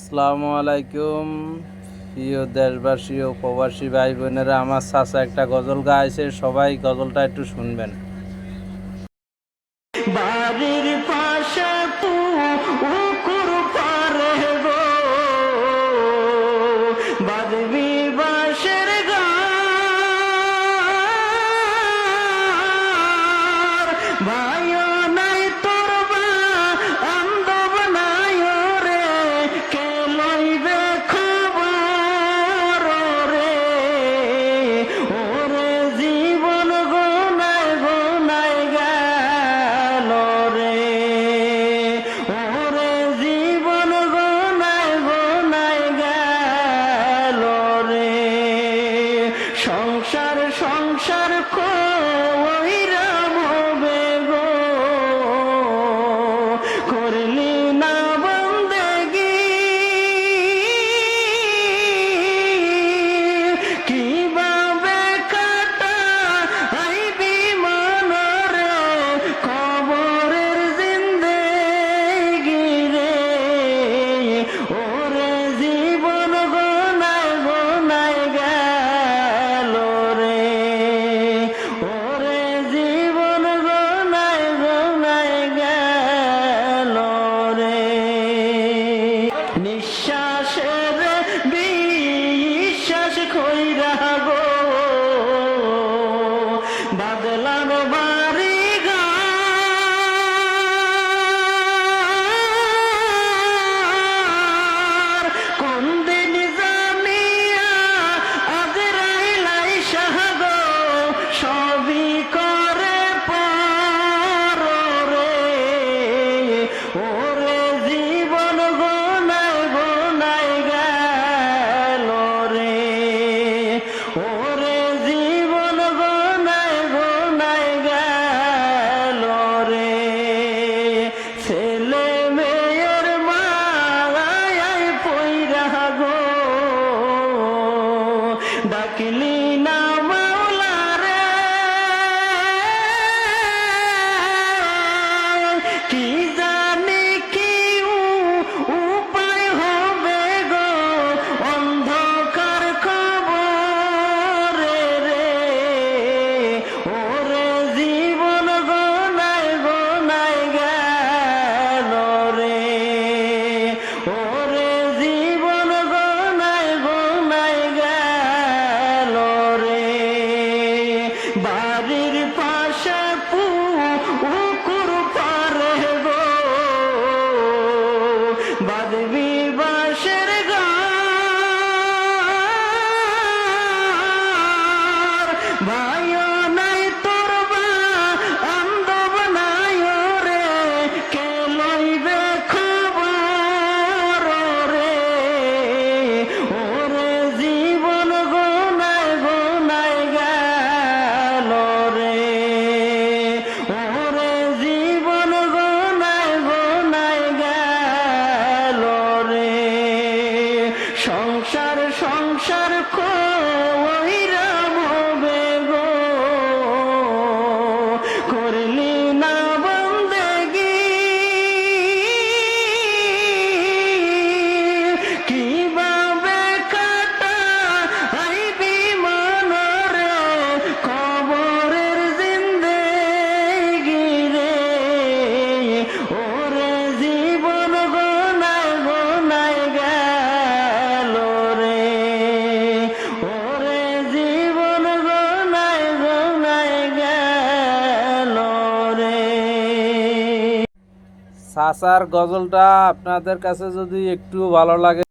আসসালামু আলাইকুম। প্রিয় দেশবাসী ও প্রবাসী ভাই বোনেরা, আমার চাষা একটা গজল গাইছে, সবাই গজলটা একটু শুনবেন। বাড়ির trying to cry. ডাকলি না সংসার কর সাসার গজলটা আপনাদের কাছে যদি একটু ভালো লাগে